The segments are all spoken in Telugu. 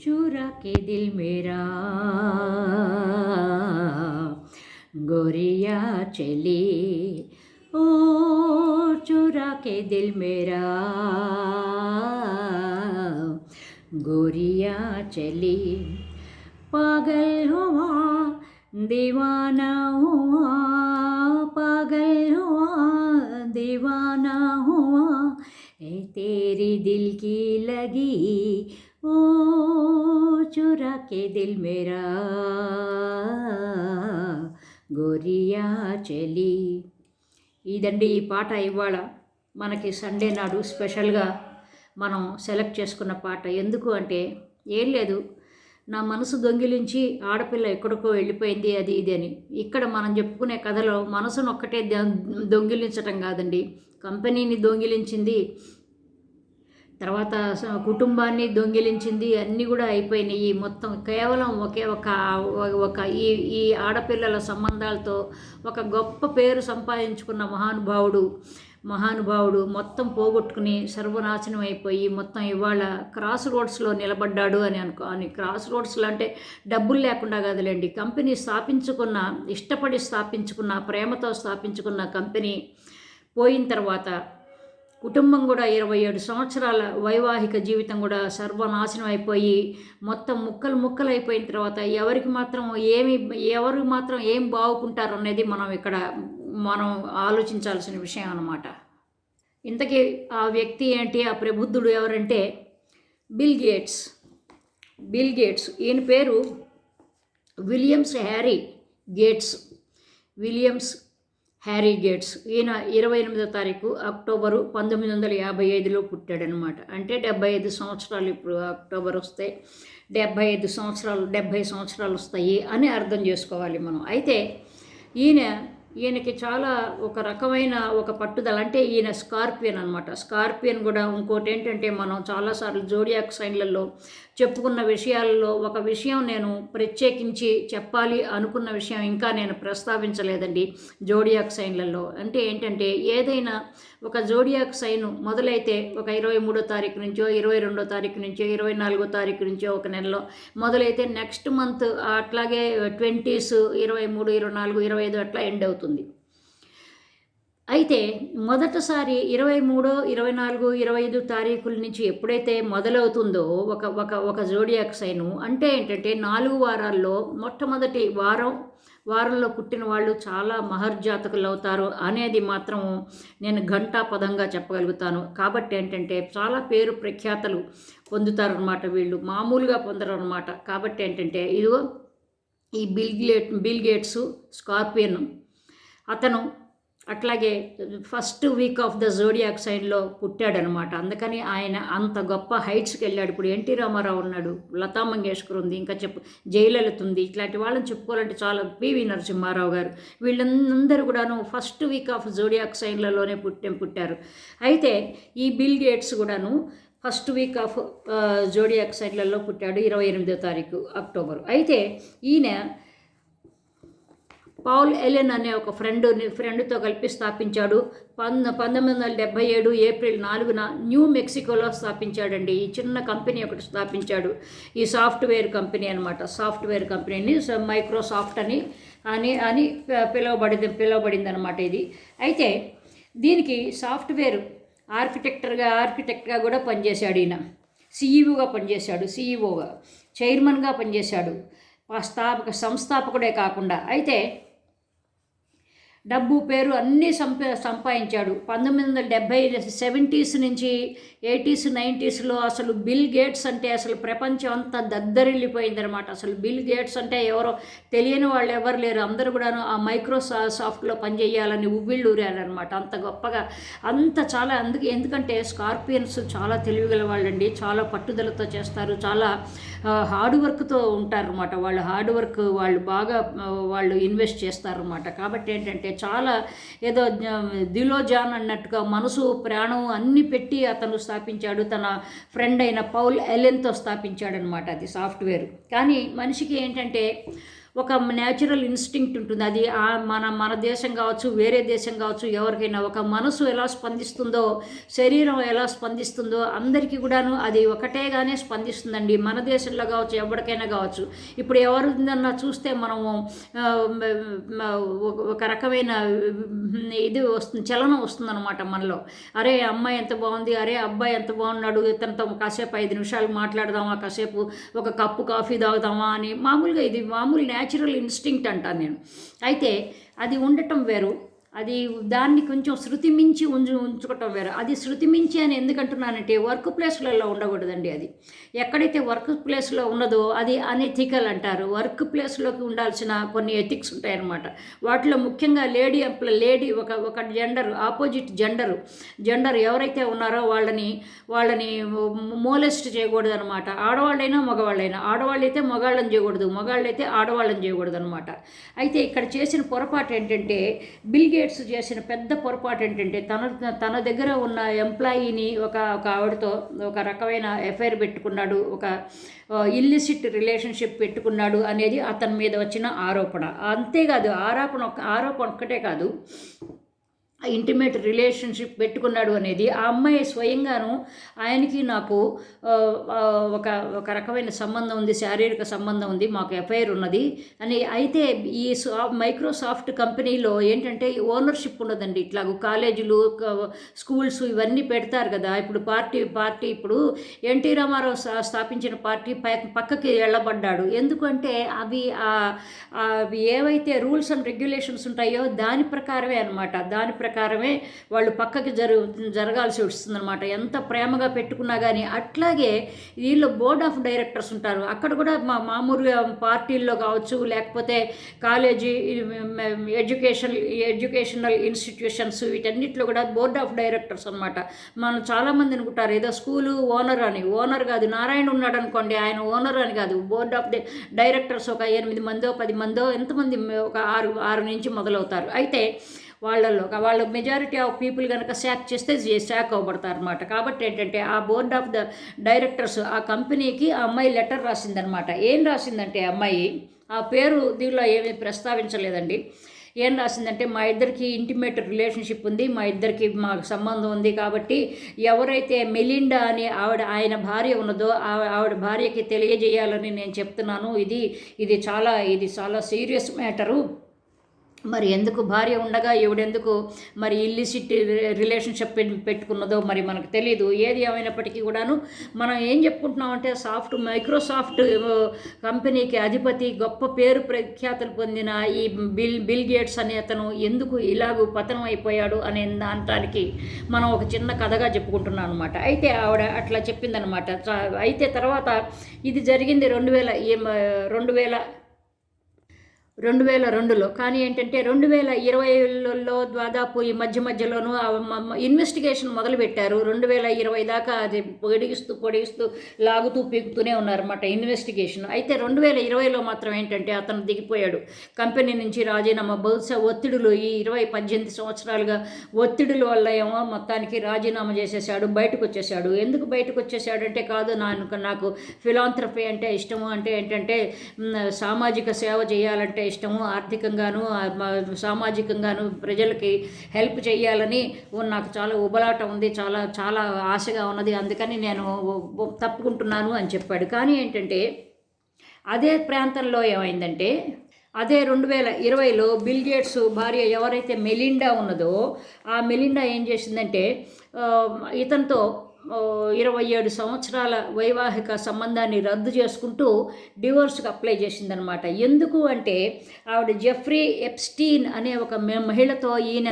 चुरा के दिल मेरा। गोरिया चली, ओ चुरा के दिल मेरा। गोरिया चली, पागल हुआ, दीवाना हुआ, पागल हुआ, दीवाना हुआ ए तेरी दिल की लगी ओ चुरा के दिल मेरा గోరియా చెలి ఇదండి ఈ పాట ఇవాళ మనకి సండే నాడు స్పెషల్గా మనం సెలెక్ట్ చేసుకున్న పాట ఎందుకు అంటే ఏం లేదు నా మనసు దొంగిలించి ఆడపిల్ల ఎక్కడికో వెళ్ళిపోయింది అది ఇది అని ఇక్కడ మనం చెప్పుకునే కథలో మనసును ఒక్కటే ద- దొంగిలించటం కాదండి కంపెనీని దొంగిలించింది తర్వాత కుటుంబాన్ని దొంగిలించింది అన్నీ కూడా అయిపోయినాయి. మొత్తం కేవలం ఒకే ఒక ఒక ఈ ఈ ఆడపిల్లల సంబంధాలతో ఒక గొప్ప పేరు సంపాదించుకున్న మహానుభావుడు మహానుభావుడు మొత్తం పోగొట్టుకుని సర్వనాశనం అయిపోయి మొత్తం ఇవాళ క్రాస్ రోడ్స్లో నిలబడ్డాడు అని అనుకో అని క్రాస్ రోడ్స్లో అంటే డబ్బులు లేకుండా కదలండి. కంపెనీ స్థాపించుకున్న ఇష్టపడి స్థాపించుకున్న ప్రేమతో స్థాపించుకున్న కంపెనీ పోయిన తర్వాత కుటుంబం కూడా ఇరవై ఏడు సంవత్సరాల వైవాహిక జీవితం కూడా సర్వనాశనం అయిపోయి మొత్తం ముక్కలు ముక్కలు అయిపోయిన తర్వాత ఎవరికి మాత్రం ఏమి ఎవరు మాత్రం ఏం బాగుకుంటారు అనేది మనం ఇక్కడ మనం ఆలోచించాల్సిన విషయం అన్నమాట. ఇంతకీ ఆ వ్యక్తి ఏంటి ఆ ప్రబుద్ధుడు ఎవరంటే బిల్ గేట్స్. Bill Gates. ఈయన పేరు Williams Harry Gates. Williams Harry Gates. ఈయన ఇరవై ఎనిమిదో తారీఖు అక్టోబరు పంతొమ్మిది వందల యాభై ఐదులో పుట్టాడనమాట. అంటే డెబ్బై ఐదు సంవత్సరాలు ఇప్పుడు అక్టోబర్ వస్తే డెబ్బై ఐదు సంవత్సరాలు డెబ్బై సంవత్సరాలు వస్తాయి అని అర్థం చేసుకోవాలి మనం. అయితే ఈయన ఈయనకి చాలా ఒక రకమైన ఒక పట్టుదల. అంటే ఈయన స్కార్పియన్ అనమాట స్కార్పియన్ కూడా ఇంకోటి ఏంటంటే మనం చాలాసార్లు జోడియాక్ సైన్లలో చెప్పుకున్న విషయాలలో ఒక విషయం నేను ప్రత్యేకించి చెప్పాలి అనుకున్న విషయం ఇంకా నేను ప్రస్తావించలేదండి జోడియాక్ సైన్లలో. అంటే ఏంటంటే ఏదైనా ఒక జోడియాక్ సైన్ మొదలైతే ఒక ఇరవై మూడో తారీఖు నుంచో ఇరవై రెండో తారీఖు నుంచో ఇరవై నాలుగో తారీఖు నుంచో ఒక నెలలో మొదలైతే నెక్స్ట్ మంత్ అట్లాగే ట్వంటీస్ ఇరవై మూడు ఇరవై నాలుగు ఇరవై ఐదు అట్లా ఎండ్ అవుతుంది. అయితే మొదటిసారి ఇరవై మూడో ఇరవై నాలుగు ఇరవై ఐదు తారీఖుల నుంచి ఎప్పుడైతే మొదలవుతుందో ఒక ఒక ఒక జోడియాక్ సైను అంటే ఏంటంటే నాలుగు వారాల్లో మొట్టమొదటి వారం వారంలో పుట్టిన వాళ్ళు చాలా మహర్జాతకులు అవుతారు అనేది మాత్రం నేను ఘంటా పదంగా చెప్పగలుగుతాను. కాబట్టి ఏంటంటే చాలా పేరు ప్రఖ్యాతలు పొందుతారనమాట వీళ్ళు మామూలుగా పొందరు అనమాట కాబట్టి ఏంటంటే ఇదిగో ఈ Bill Gate Bill Gates scorpion అతను అట్లాగే first week of the zodiac సైన్లో పుట్టాడనమాట. అందుకని ఆయన అంత గొప్ప హైట్స్కి వెళ్ళాడు. ఇప్పుడు ఎన్టీ రామారావు ఉన్నాడు లతా మంగేష్కర్ ఉంది ఇంకా చెప్పు జయలలిత ఉంది. ఇట్లాంటి వాళ్ళని చెప్పుకోవాలంటే చాలా పివి నరసింహారావు గారు. వీళ్ళందరూ కూడాను ఫస్ట్ వీక్ ఆఫ్ జోడియాక్ సైన్లలోనే పుట్టే పుట్టారు. అయితే ఈ బిల్ గేట్స్ కూడాను ఫస్ట్ వీక్ ఆఫ్ జోడియాక్ సైన్లలో పుట్టాడు ఇరవై ఎనిమిదో తారీఖు అక్టోబర్. అయితే ఈయన పౌల్ ఎలెన్ అనే ఒక ఫ్రెండ్ ఫ్రెండ్తో కలిపి స్థాపించాడు. పంద పంతొమ్మిది వందల డెబ్బై ఏడు ఏప్రిల్ నాలుగున న్యూ మెక్సికోలో స్థాపించాడండి. ఈ చిన్న కంపెనీ ఒకటి స్థాపించాడు. ఈ సాఫ్ట్వేర్ కంపెనీ అనమాట సాఫ్ట్వేర్ కంపెనీని మైక్రోసాఫ్ట్ అని అని అని పిలువబడింది పిలువబడింది అనమాట ఇది. అయితే దీనికి సాఫ్ట్వేర్ ఆర్కిటెక్టర్గా ఆర్కిటెక్ట్గా కూడా పనిచేశాడు ఈయన. సీఈఓగా పనిచేశాడు. సీఈఓగా. చైర్మన్గా పనిచేశాడు. ఆ స్థాపక సంస్థాపకుడే కాకుండా. అయితే డబ్బు పేరు అన్నీ సంప సంపాదించాడు. పంతొమ్మిది వందల డెబ్భై సెవెంటీస్ నుంచి ఎయిటీస్ నైంటీస్లో అసలు బిల్ గేట్స్ అంటే అసలు ప్రపంచం అంతా దద్దరిల్లిపోయిందనమాట అసలు బిల్ గేట్స్ అంటే ఎవరో తెలియని వాళ్ళు ఎవరు లేరు. అందరూ కూడాను ఆ మైక్రోసాఫ్ట్లో పనిచేయాలని ఉవ్విళ్ళూరారనమాట అంత గొప్పగా అంత చాలా అందుకే ఎందుకంటే స్కార్పియన్స్ చాలా తెలివిగల వాళ్ళండి. చాలా పట్టుదలతో చేస్తారు. చాలా హార్డ్ వర్క్తో ఉంటారన్నమాట. వాళ్ళు హార్డ్ వర్క్ వాళ్ళు బాగా వాళ్ళు ఇన్వెస్ట్ చేస్తారన్నమాట. కాబట్టి ఏంటంటే చాలా ఏదో దిలోజాన్ దిలో జాన్ అన్నట్టుగా మనసు ప్రాణం అన్ని పెట్టి అతను స్థాపించాడు. తన ఫ్రెండ్ అయిన పౌల్ ఎలెన్తో స్థాపించాడనమాట అది సాఫ్ట్వేర్. కానీ మనిషికి ఏంటంటే ఒక న్యాచురల్ ఇన్స్టింక్ట్ ఉంటుంది. అది మన మన దేశం కావచ్చు వేరే దేశం కావచ్చు ఎవరికైనా ఒక మనసు ఎలా స్పందిస్తుందో శరీరం ఎలా స్పందిస్తుందో అందరికీ కూడాను అది ఒకటేగానే స్పందిస్తుందండి. మన దేశంలో కావచ్చు ఎవరికైనా కావచ్చు. ఇప్పుడు ఎవరిదన్నా చూస్తే మనము ఒక- ఒక రకమైన ఇది వస్తుంది చలనం వస్తుందన్నమాట మనలో. అరే అమ్మాయి ఎంత బాగుంది అరే అబ్బాయి ఎంత బాగున్నాడు ఇతనితో కాసేపు ఐదు నిమిషాలు మాట్లాడదామా కాసేపు ఒక కప్పు కాఫీ తాగుదామా అని మామూలుగా ఇది మామూలు న్యాచురల్ ఇన్స్టింక్ట్ అంటాను నేను. అయితే అది ఉండటం వేరు. అది దాన్ని కొంచెం శృతి మించి ఉంచు ఉంచుకోవటం వేరు. అది శృతి మించి అని ఎందుకంటున్నానంటే వర్క్ ప్లేస్లలో ఉండకూడదండి అది. ఎక్కడైతే వర్క్ ప్లేస్లో ఉన్నదో అది అనెథికల్ అంటారు. వర్క్ ప్లేస్లోకి ఉండాల్సిన కొన్ని ఎథిక్స్ ఉంటాయన్నమాట. వాటిలో ముఖ్యంగా లేడీ ఎంప్ల లేడీ ఒక ఒక జెండర్ ఆపోజిట్ జెండర్ జెండర్ ఎవరైతే ఉన్నారో వాళ్ళని వాళ్ళని మోలెస్ట్ చేయకూడదు అనమాట ఆడవాళ్ళైనా మగవాళ్ళైనా. ఆడవాళ్ళైతే మగాళ్ళని చేయకూడదు. మగాళ్ళైతే ఆడవాళ్ళని చేయకూడదు అనమాట అయితే ఇక్కడ చేసిన పొరపాటు ఏంటంటే బిల్గే గేట్స్ చేసిన పెద్ద పొరపాటు ఏంటంటే తన తన దగ్గర ఉన్న ఎంప్లాయీని ఒక ఒక ఆవిడతో ఒక రకమైన ఎఫ్ఐఆర్ పెట్టుకున్నాడు ఒక ఇల్లిసిట్ రిలేషన్షిప్ పెట్టుకున్నాడు అనేది అతని మీద వచ్చిన ఆరోపణ. అంతేకాదు ఆరోపణ ఒక ఆరోపణ ఒక్కటే కాదు ఇంటిమేట్ రిలేషన్షిప్ పెట్టుకున్నాడు అనేది ఆ అమ్మాయి స్వయంగాను ఆయనకి నాకు ఒక ఒక రకమైన సంబంధం ఉంది శారీరక సంబంధం ఉంది మాకు ఎఫ్ఐఆర్ ఉన్నది అని అయితే ఈ సా మైక్రోసాఫ్ట్ కంపెనీలో ఏంటంటే ఓనర్షిప్ ఉండదండి. ఇట్లా కాలేజీలు స్కూల్స్ ఇవన్నీ పెడతారు కదా. ఇప్పుడు పార్టీ పార్టీ ఇప్పుడు ఎన్టీ రామారావు స్థాపించిన పార్టీ పై- పక్కకి వెళ్ళబడ్డాడు ఎందుకంటే అవి అవి ఏవైతే రూల్స్ అండ్ రెగ్యులేషన్స్ ఉంటాయో దాని ప్రకారమే అనమాట దాని ప్రకారమే వాళ్ళు పక్కకి జరు జరగాల్సి వస్తుందన్నమాట. ఎంత ప్రేమగా పెట్టుకున్నా కానీ అట్లాగే వీళ్ళు బోర్డ్ ఆఫ్ డైరెక్టర్స్ ఉంటారు. అక్కడ కూడా మా మామూలుగా పార్టీల్లో కావచ్చు లేకపోతే కాలేజీ ఎడ్యుకేషన్ ఎడ్యుకేషనల్ ఇన్స్టిట్యూషన్స్ వీటన్నిటిలో కూడా బోర్డ్ ఆఫ్ డైరెక్టర్స్ అనమాట మనం చాలామంది అనుకుంటారు ఏదో స్కూలు ఓనర్ అని. ఓనర్ కాదు నారాయణ ఉన్నాడు అనుకోండి ఆయన ఓనర్ అని కాదు. బోర్డ్ ఆఫ్ డైరెక్టర్స్ ఒక ఎనిమిది మందో పది మందో ఎంతమంది ఒక ఆరు ఆరు నుంచి మొదలవుతారు. అయితే వాళ్ళల్లో వాళ్ళ మెజారిటీ ఆఫ్ పీపుల్ కనుక శాక్ చేస్తే శాక్ అవ్వబడతారు అనమాట కాబట్టి ఏంటంటే ఆ బోర్డ్ ఆఫ్ ద డైరెక్టర్స్ ఆ కంపెనీకి ఆ అమ్మాయి లెటర్ రాసిందనమాట ఏం రాసిందంటే అమ్మాయి ఆ పేరు దీనిలో ఏమీ ప్రస్తావించలేదండి. ఏం రాసిందంటే మా ఇద్దరికి ఇంటిమేట్ రిలేషన్షిప్ ఉంది మా ఇద్దరికి మాకు సంబంధం ఉంది కాబట్టి ఎవరైతే మెలిండా అని ఆవిడ ఆయన భార్య ఉన్నదో ఆవిడ భార్యకి తెలియజేయాలని నేను చెప్తున్నాను. ఇది ఇది చాలా ఇది చాలా సీరియస్ మ్యాటరు మరి ఎందుకు భార్య ఉండగా ఈవిడెందుకు మరి ఇల్లిసిట్ రిలేషన్షిప్ పెట్టుకున్నదో మరి మనకు తెలియదు ఏది ఏమైనప్పటికీ కూడాను మనం ఏం చెప్పుకుంటున్నాం అంటే సాఫ్ట్ మైక్రోసాఫ్ట్ కంపెనీకి అధిపతి గొప్ప పేరు ప్రఖ్యాతులు పొందిన ఈ బిల్ బిల్ గేట్స్ అనే అతను ఎందుకు ఇలాగూ పతనం అయిపోయాడు అనే దానికి మనం ఒక చిన్న కథగా చెప్పుకుంటున్నాం అనమాట అయితే ఆవిడ అట్లా చెప్పిందనమాట అయితే తర్వాత ఇది జరిగింది రెండు వేల రెండు వేల రెండు వేల రెండులో. కానీ ఏంటంటే రెండు వేల ఇరవైలో దాదాపు ఈ మధ్య మధ్యలోనూ ఇన్వెస్టిగేషన్ మొదలుపెట్టారు. రెండు వేల ఇరవై దాకా అది పొడిగిస్తూ పొడిగిస్తూ లాగుతూ పీకుతూనే ఉన్నారన్నమాట ఇన్వెస్టిగేషన్ అయితే రెండు వేల ఇరవైలో మాత్రం ఏంటంటే అతను దిగిపోయాడు. కంపెనీ నుంచి రాజీనామా బహుశా ఒత్తిడులు ఈ ఇరవై పద్దెనిమిది సంవత్సరాలుగా ఒత్తిడుల వల్ల ఏమో మొత్తానికి రాజీనామా చేసేసాడు బయటకు వచ్చేసాడు ఎందుకు బయటకు వచ్చేసాడు అంటే కాదు నాకు నాకు ఫిలాంథ్రఫీ అంటే ఇష్టము. అంటే ఏంటంటే సామాజిక సేవ చేయాలంటే ఇష్టము ఆర్థికంగాను సామాజికంగాను ప్రజలకి హెల్ప్ చేయాలని ఓ నాకు చాలా ఉబలాట ఉంది చాలా చాలా ఆశగా ఉన్నది అందుకని నేను తప్పుకుంటున్నాను అని చెప్పాడు. కానీ ఏంటంటే అదే ప్రాంతంలో ఏమైందంటే అదే రెండు వేల ఇరవైలో బిల్ గేట్స్ భార్య ఎవరైతే మెలిండా ఉన్నదో ఆ మెలిండా ఏం చేసిందంటే ఇతనితో ఇరవై ఏడు సంవత్సరాల వైవాహిక సంబంధాన్ని రద్దు చేసుకుంటూ డివోర్స్కి అప్లై చేసిందనమాట ఎందుకు అంటే ఆవిడ జెఫ్రీ ఎప్స్టీన్ అనే ఒక మహిళతో ఈయన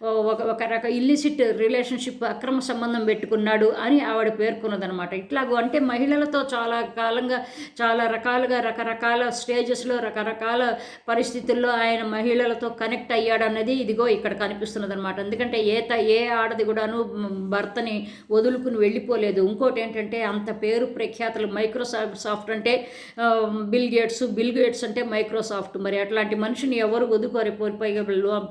ఒక ఒక రక ఇల్లిసిట్ రిలేషన్షిప్ అక్రమ సంబంధం పెట్టుకున్నాడు అని ఆవిడ పేర్కొన్నదనమాట ఇట్లాగూ అంటే మహిళలతో చాలా కాలంగా చాలా రకాలుగా రకరకాల స్టేజెస్లో రకరకాల పరిస్థితుల్లో ఆయన మహిళలతో కనెక్ట్ అయ్యాడన్నది ఇదిగో ఇక్కడ కనిపిస్తున్నది అనమాట ఎందుకంటే ఏ త ఏ ఆడది కూడాను భర్తని వదులుకుని వెళ్ళిపోలేదు. ఇంకోటి ఏంటంటే అంత పేరు ప్రఖ్యాతులు మైక్రోసాఫ్ట్ సాఫ్ట్ అంటే బిల్ గేట్స్ బిల్ గేట్స్ అంటే మైక్రోసాఫ్ట్. మరి అట్లాంటి మనిషిని ఎవరు వదుకోరు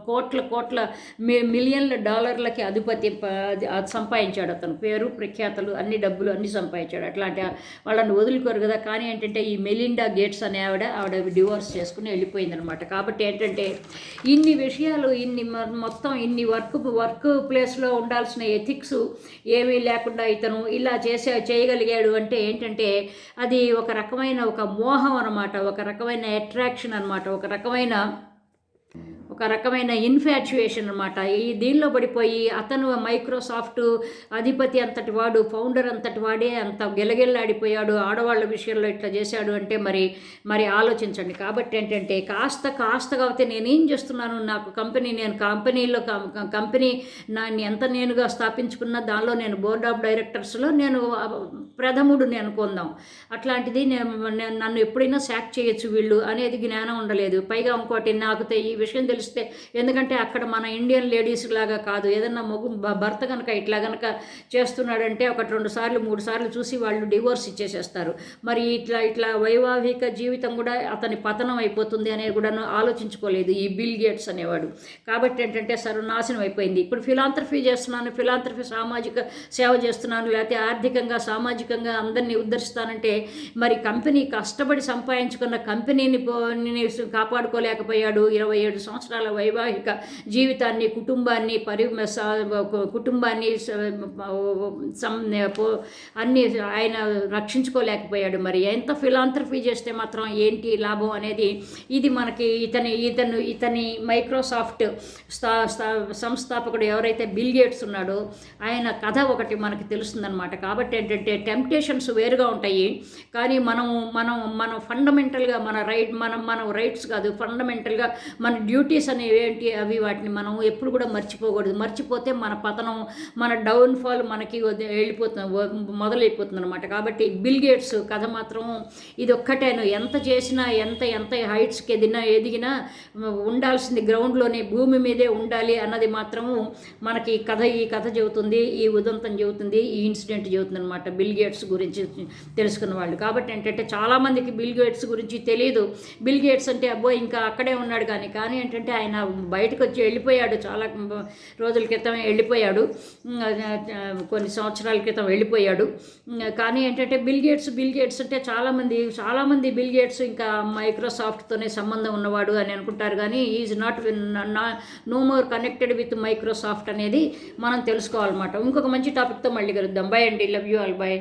కోట్ల కోట్ల మీ మిలియన్ల డాలర్లకి అధిపతి అది సంపాదించాడు అతను. పేరు ప్రఖ్యాతలు అన్ని డబ్బులు అన్ని సంపాదించాడు. అట్లాంటి వాళ్ళని వదులుకోరు కదా. కానీ ఏంటంటే ఈ మెలిండా గేట్స్ అనే ఆవిడ ఆవిడ డివోర్స్ చేసుకుని వెళ్ళిపోయిందనమాట కాబట్టి ఏంటంటే ఇన్ని విషయాలు ఇన్ని మొత్తం ఇన్ని వర్క్ వర్క్ ప్లేస్లో ఉండాల్సిన ఎథిక్స్ ఏమీ లేకుండా ఇతను ఇలా చేసే చేయగలిగాడు అంటే ఏంటంటే అది ఒక రకమైన ఒక మోహం అనమాట ఒక రకమైన అట్రాక్షన్ అనమాట ఒక రకమైన ఒక రకమైన ఇన్ఫాచ్యుయేషన్ అనమాట ఈ దీనిలో పడిపోయి అతను మైక్రోసాఫ్ట్ అధిపతి అంతటి వాడు ఫౌండర్ అంతటి వాడే అంత గెలగెల్లాడిపోయాడు. ఆడవాళ్ళ విషయంలో ఇట్లా చేశాడు అంటే మరి మరి ఆలోచించండి. కాబట్టి ఏంటంటే కాస్త కాస్త కాబట్టి నేనేం చేస్తున్నాను? నాకు కంపెనీ నేను కంపెనీలో కం- కంపెనీ నాన్ని ఎంత నేనుగా స్థాపించుకున్న దానిలో నేను బోర్డ్ ఆఫ్ డైరెక్టర్స్లో నేను ప్రథముడు ప్రథముడిని అనుకుందాం అట్లాంటిది నేను నన్ను ఎప్పుడైనా శాక్ చేయొచ్చు వీళ్ళు అనేది జ్ఞానం ఉండలేదు. పైగా ఇంకోటి నాకు ఈ విషయం తెలిస్తే. ఎందుకంటే అక్కడ మన ఇండియన్ లేడీస్ లాగా కాదు. ఏదన్నా మగు భర్త కనుక ఇట్లా కనుక చేస్తున్నాడంటే ఒకటి రెండు సార్లు మూడు సార్లు చూసి వాళ్ళు డివోర్స్ ఇచ్చేసేస్తారు. మరి ఇట్లా ఇట్లా వైవాహిక జీవితం కూడా అతని పతనం అయిపోతుంది అనేది కూడా ఆలోచించుకోలేదు ఈ బిల్ గేట్స్ అనేవాడు. కాబట్టి ఏంటంటే సర్వనాశనం అయిపోయింది. ఇప్పుడు ఫిలాంథ్రఫీ చేస్తున్నాను ఫిలాంథ్రఫీ సామాజిక సేవ చేస్తున్నాను లేకపోతే ఆర్థికంగా సామాజికంగా అందరినీ ఉద్ధరిస్తానంటే మరి కంపెనీ కష్టపడి సంపాదించుకున్న కంపెనీని కాపాడుకోలేకపోయాడు. ఇరవై ఏడు సంవత్సరాలు వైవాహిక జీవితాన్ని కుటుంబాన్ని పరి కుటుంబాన్ని అన్ని ఆయన రక్షించుకోలేకపోయాడు మరి. ఎంత ఫిలాంథ్రఫీ చేస్తే మాత్రం ఏంటి లాభం అనేది ఇది మనకి ఇతని ఇతను ఇతని మైక్రోసాఫ్ట్ స్థా సంస్థాపకుడు ఎవరైతే బిల్ గేట్స్ ఉన్నాడో ఆయన కథ ఒకటి మనకి తెలుస్తుందన్నమాట. కాబట్టి ఏంటంటే టెంప్టేషన్స్ వేరుగా ఉంటాయి. కానీ మనం మనం మనం ఫండమెంటల్గా మన రైట్ మనం మనం రైట్స్ కాదు ఫండమెంటల్గా మన డ్యూటీ డ్యూటీస్ అనేవి ఏంటి అవి వాటిని మనం ఎప్పుడు కూడా మర్చిపోకూడదు. మర్చిపోతే మన పతనం మన డౌన్ఫాల్ మనకి వెళ్ళిపోతుంది మొదలైపోతుంది అనమాట కాబట్టి బిల్ గేట్స్ కథ మాత్రం ఇది ఒక్కటేను ఎంత చేసినా ఎంత ఎంత హైట్స్కి ఎదిగినా ఎదిగినా ఉండాల్సింది గ్రౌండ్లోనే భూమి మీదే ఉండాలి అన్నది మాత్రము మనకి కథ ఈ కథ చెబుతుంది ఈ ఉదంతం చెబుతుంది ఈ ఇన్సిడెంట్ చెబుతుంది అనమాట బిల్ గేట్స్ గురించి తెలుసుకున్న వాళ్ళు. కాబట్టి ఏంటంటే చాలామందికి బిల్ గేట్స్ గురించి తెలియదు బిల్ గేట్స్ అంటే అబ్బో ఇంకా అక్కడే ఉన్నాడు కానీ కానీ ఏంటంటే ఆయన బయటకు వచ్చి వెళ్ళిపోయాడు. చాలా రోజుల క్రితం వెళ్ళిపోయాడు. కొన్ని సంవత్సరాల క్రితం వెళ్ళిపోయాడు. కానీ ఏంటంటే బిల్ గేట్స్ బిల్ గేట్స్ అంటే చాలామంది చాలామంది బిల్ గేట్స్ ఇంకా మైక్రోసాఫ్ట్తోనే సంబంధం ఉన్నవాడు అని అనుకుంటారు. కానీ is not no more connected with Microsoft అనేది మనం తెలుసుకోవాలన్నమాట. ఇంకొక మంచి టాపిక్తో మళ్ళీ కలుద్దాం. బై అండి. Love you all by